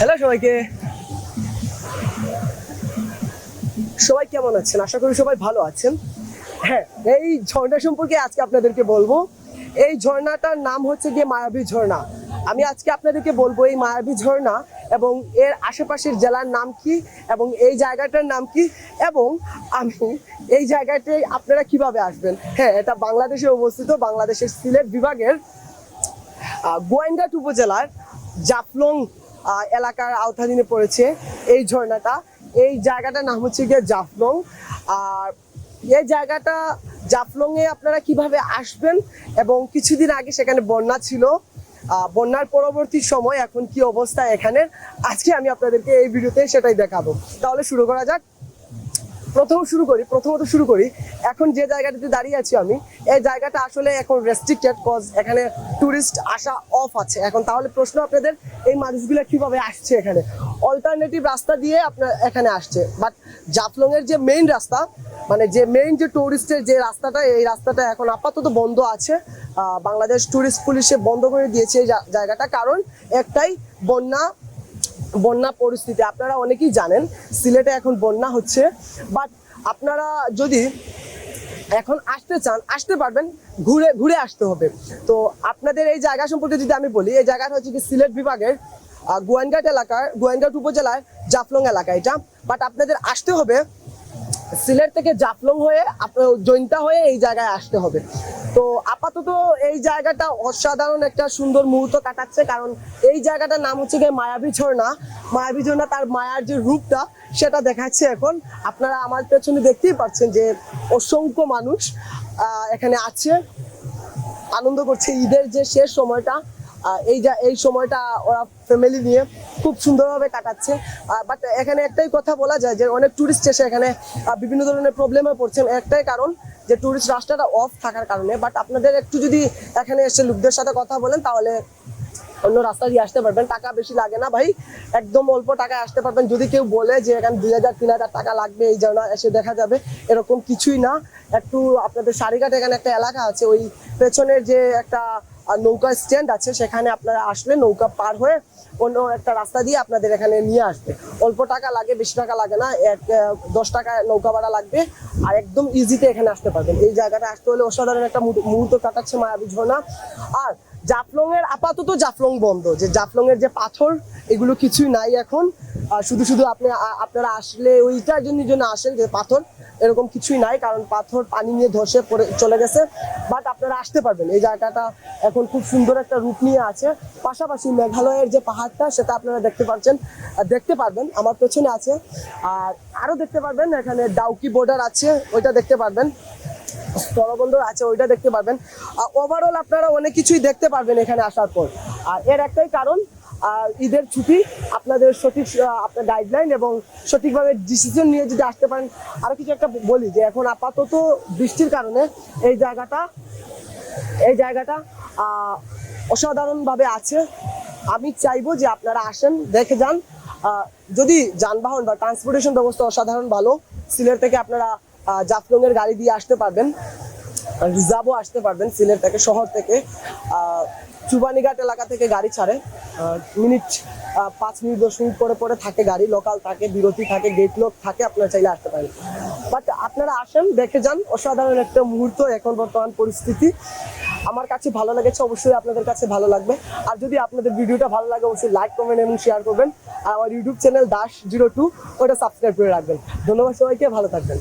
Hello সবাইকে। সবাই কেমন আছেন? আশা করি সবাই ভালো আছেন। হ্যাঁ এই ঝর্ণা সম্পর্কে আজকে আপনাদেরকে বলব। এই ঝর্ণাটার নাম হচ্ছে গিয়ে মায়াবী ঝর্ণা। আমি আজকে আপনাদেরকে বলব এই মায়াবী ঝর্ণা এবং এর আশেপাশের জেলার নাম কি এবং এই জায়গাটার নাম কি এবং আমি এই জায়গাটায় আপনারা কীভাবে আসবেন? হ্যাঁ এটা বাংলাদেশে অবস্থিত, বাংলাদেশের সিলেট বিভাগের গোয়েন্দাট উপজেলার জাফলং এলাকার আওতাধীনে পড়েছে এই ঝর্ণাটা। এই জায়গাটার নাম হচ্ছে গিয়ে জাফলং। আর এই জায়গাটা জাফলং এ আপনারা কীভাবে আসবেন এবং কিছুদিন আগে সেখানে বন্যা ছিল বন্যার পরবর্তী সময় এখন কি অবস্থা এখানে আজকে আমি আপনাদেরকে এই ভিডিওতে সেটাই দেখাবো। তাহলে শুরু করা যাক। প্রথম শুরু করি, প্রথমত শুরু করি। এখন যে জায়গাটাতে দাঁড়িয়ে আছি আমি, এই জায়গাটা আসলে এখন রেস্ট্রিক্টেড কজ এখানে টুরিস্ট আসা অফ আছে। এখন তাহলে প্রশ্ন আপনাদের, এই মানুষগুলো কীভাবে আসছে এখানে? অল্টারনেটিভ রাস্তা দিয়ে আপনার এখানে আসছে। বাট জাফলং এর যে মেইন রাস্তা মানে যে মেইন যে টুরিস্টের যে রাস্তাটা, এই রাস্তাটা এখন আপাতত বন্ধ আছে। বাংলাদেশ টুরিস্ট পুলিশে বন্ধ করে দিয়েছে এই জায়গাটা। কারণ একটাই, বন্যা বন্যা পরিস্থিতি, আপনারা অনেকেই জানেন, সিলেটে এখন বন্যা হচ্ছে বাট আপনারা যদি এখন আসতে চান, আসতে পারবেন, ঘুরে ঘুরে আসতে হবে। তো আপনাদের এই জায়গা সম্পর্কে যদি আমি বলি, এই জায়গাটা হচ্ছে কি সিলেট বিভাগের গোয়েনঘাট এলাকার, গোয়েনঘাট উপজেলার জাফলং এলাকা এটা। বাট আপনাদের আসতে হবে, সিলেট থেকে জাফলং হয়ে জৈন্তা হয়ে এই জায়গায় আসতে হবে। তো আপাতত এই জায়গাটা অসাধারণ একটা সুন্দর মুহূর্ত কাটাচ্ছে, কারণ এই জায়গাটার নাম হচ্ছে গিয়ে মায়াবী ঝর্ণা। মায়াবী ঝর্ণা তার মায়ার যে রূপটা, সেটা দেখাচ্ছে এখন। আপনারা আমার পেছনে দেখতেই পাচ্ছেন যে অসংখ্য মানুষ এখানে আছে। আনন্দ করছে ঈদের যে শেষ সময়টা এই যা, এই সময়টা ওরা ফ্যামিলি নিয়ে খুব সুন্দরভাবে কাটাচ্ছে। বাট এখানে একটাই কথা বলা যায় যে অনেক টুরিস্ট এসে এখানে বিভিন্ন ধরনের প্রবলেমে পড়ছেন। একটাই কারণ যে টুরিস্ট রাস্তাটা অফ থাকার কারণে বাট আপনাদের একটু যদি এখানে এসে লোকদের সাথে কথা বলেন, তাহলে অন্য রাস্তা দিয়ে আসতে পারবেন। টাকা বেশি লাগে না ভাই। একদম অল্প টাকায় আসতে পারবেন। যদি কেউ বলে যে এখানে দুই হাজার, তিন হাজার টাকা লাগবে, এই জন্য এসে দেখা যাবে। এরকম কিছুই না। একটু আপনাদের সারিঘাট এখানে একটা এলাকা আছে। ওই পেছনের যে একটা নৌকা স্ট্যান্ড আছে, সেখানে আপনারা আসলে নৌকা পার হয়ে অন্য একটা রাস্তা দিয়ে আপনাদের এখানে নিয়ে আসবে। অল্প টাকা লাগে, বেশি টাকা লাগে না। এক দশ টাকা নৌকা ভাড়া লাগবে। আর একদম ইজিতে এখানে আসতে পারবেন। এই জায়গাটা আসতে হলে অসাধারণ একটা মুহূর্ত- কাটাচ্ছে মায়াবী ঝর্ণা। আর জাফলং এর আপাতত জাফলং বন্ধ। যে জাফলং এর যে পাথর, এগুলো কিছুই নাই এখন। শুধু শুধু আপনি আপনারা আসলে ওইটার জন্য জন্য আসেন, যে পাথর, এরকম কিছুই নাই, কারণ পাথর পানি নিয়ে ধসে পড়ে, চলে গেছে। বাট আপনারা আসতে পারবেন। এই জায়গাটা এখন খুব সুন্দর একটা রূপ নিয়ে আছে। পাশাপাশি মেঘালয়ের যে পাহাড়টা, সেটা আপনারা দেখতে পাচ্ছেন দেখতে পারবেন, আমার পেছনে আছে। আর আরও দেখতে পারবেন, এখানে ডাউকি বর্ডার আছে, ওইটা দেখতে পারবেন। স্থলবন্দর আছে, ওইটা দেখতে পারবেন। ওভারঅল আপনারা অনেক কিছুই দেখতে পারবেন এখানে আসার পর। আর এর একটাই কারণ ঈদের ছুটি, আপনাদের সঠিক আপনার গাইডলাইন এবং সঠিকভাবে ডিসিশন নিয়ে যদি আসতে পারেন আরও কিছু একটা বলি যে এখন আপাতত বৃষ্টির কারণে এই জায়গাটা এই জায়গাটা অসাধারণভাবে আছে। আমি চাইব যে আপনারা আসেন, দেখে যান। যদি যানবাহন বা ট্রান্সপোর্টেশন ব্যবস্থা অসাধারণ ভালো, সিলেট থেকে আপনারা জাফলং এর গাড়ি দিয়ে আসতে পারবেন রিজার্ভও আসতে পারবেন সিলেট থেকে, শহর থেকে। চুবানিঘাট এলাকা থেকে গাড়ি ছাড়ে। মিনিট পাঁচ মিনিট, দশ মিনিট পরে পরে থাকে গাড়ি লোকাল থাকে, বিরতি থাকে গেট লোক থাকে, আপনারা চাইলে আসতে পারেন। বাট আপনারা আসেন, দেখে যান, অসাধারণ একটা মুহূর্ত, এখন বর্তমান পরিস্থিতি। আমার কাছে ভালো লেগেছে, অবশ্যই আপনাদের কাছে ভালো লাগবে। আর যদি আপনাদের ভিডিওটা ভালো লাগে, অবশ্যই লাইক কমেন্ট এবং শেয়ার করবেন। আর আমার YouTube channel Das zero two ওটা সাবস্ক্রাইব করে রাখবেন। ধন্যবাদ সবাইকে, ভালো থাকবেন।